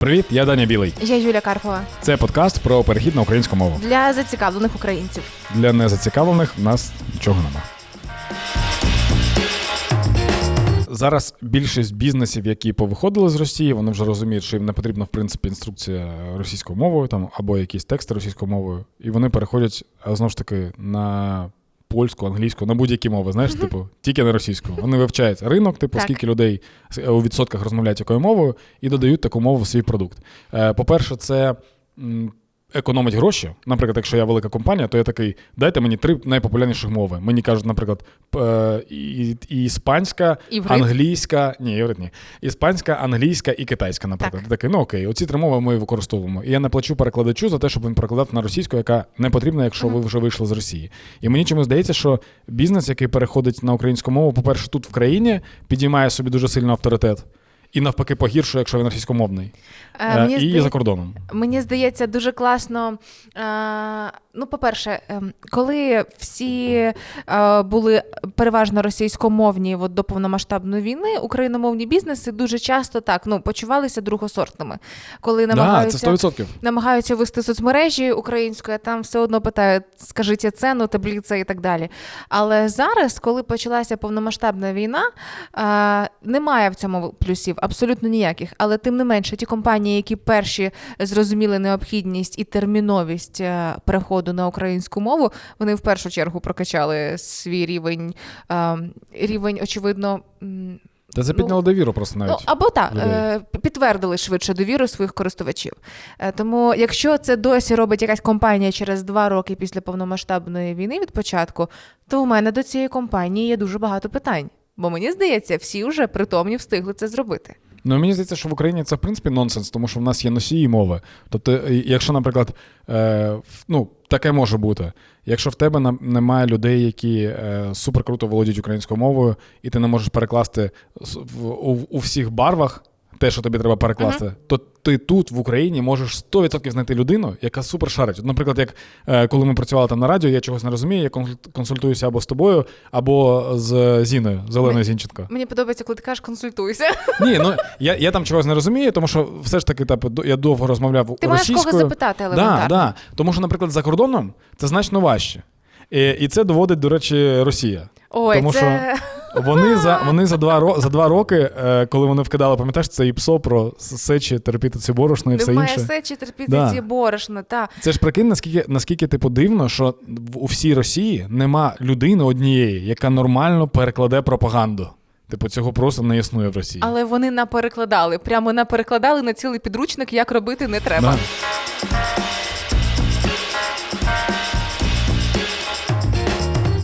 Привіт, я Даня Білий. Я Юля Карпова Це подкаст про перехід на українську мову. для зацікавлених українців. Для незацікавлених в нас нічого нема. Зараз більшість бізнесів, які повиходили з Росії, вони вже розуміють, що їм не потрібна в принципі інструкція російською мовою там або якісь тексти російською мовою, і вони переходять знову ж таки на польську, англійську, на будь-які мови, знаєш, типу, тільки на російську. Вони вивчають ринок, типу, Так. скільки людей у відсотках розмовляють якою мовою, і додають таку мову в свій продукт. Е, По-перше, це. Економить гроші. Наприклад, якщо я велика компанія, то я такий: дайте мені три найпопулярніших мови. Мені кажуть, наприклад, е, і, і іспанська, Іврит. англійська, ні, іврит ні. Іспанська, англійська і китайська, наприклад. Так. Я такий, ну окей, оці три мови ми використовуємо. І я не плачу перекладачу за те, щоб він перекладав на російську, яка не потрібна, якщо ви вже вийшли з Росії. І мені чомусь здається, що бізнес, який переходить на українську мову, по-перше, тут в країні підіймає собі дуже сильно авторитет. І навпаки погіршує, якщо він російськомовний. Е, Е, мені, і здає- за кордоном. мені здається, дуже класно. Е, ну, по-перше, ем, коли всі е, були переважно російськомовні от, до повномасштабної війни, україномовні бізнеси дуже часто так ну, почувалися другосортними. Коли Да, намагаються, це 100%. намагаються вести соцмережі українською, а там все одно питають, скажіть ціну, таблиця і так далі. Але зараз, коли почалася повномасштабна війна, е, немає в цьому плюсів, абсолютно ніяких. Але тим не менше, ті компанії, які перші зрозуміли необхідність і терміновість е, переходу на українську мову, вони в першу чергу прокачали свій рівень, е, рівень, очевидно. Та це Ну, довіру просто навіть. Ну, або так, е, підтвердили швидше довіру своїх користувачів. Тому, якщо це досі робить якась компанія через два роки після повномасштабної війни від початку, то у мене до цієї компанії є дуже багато питань. Бо мені здається, всі вже притомні встигли це зробити. Ну, мені здається, що в Україні це в принципі нонсенс, тому що в нас є носії мови. Тобто, якщо, наприклад, е, ну, таке може бути. Якщо в тебе немає людей, які е, супер круто володіють українською мовою, і ти не можеш перекласти в, у, у всіх барвах те, що тобі треба перекласти, то ти тут в Україні можеш 100% знайти людину, яка супер шарить. От, Наприклад, як е, коли ми працювали там на радіо, я чогось не розумію, я консультуюся або з тобою, або з Зіною, Зеленою Зінченко. Мені подобається, коли ти кажеш, консультуйся. Ні, ну я, я там чогось не розумію, тому що все ж таки так, я довго розмовляв Ти маєш кого запитати елементарно. да. Тому що, наприклад, за кордоном це значно важче. І, і це доводить, до речі, Росія. Ой, Тому це Вони за вони за два ро, за два роки, е, коли вони вкидали, пам'ятаєш, це і ПСО про сечі, терпіти ці борошно і все немає інше. сечі терпіти Да. ці борошна. Та. Це ж прикинь, наскільки наскільки типу дивно, що в- у всій Росії нема людини однієї, яка нормально перекладе пропаганду. Типу, цього просто не існує в Росії. Але вони наперекладали, прямо наперекладали на цілий підручник, як робити не треба. Да.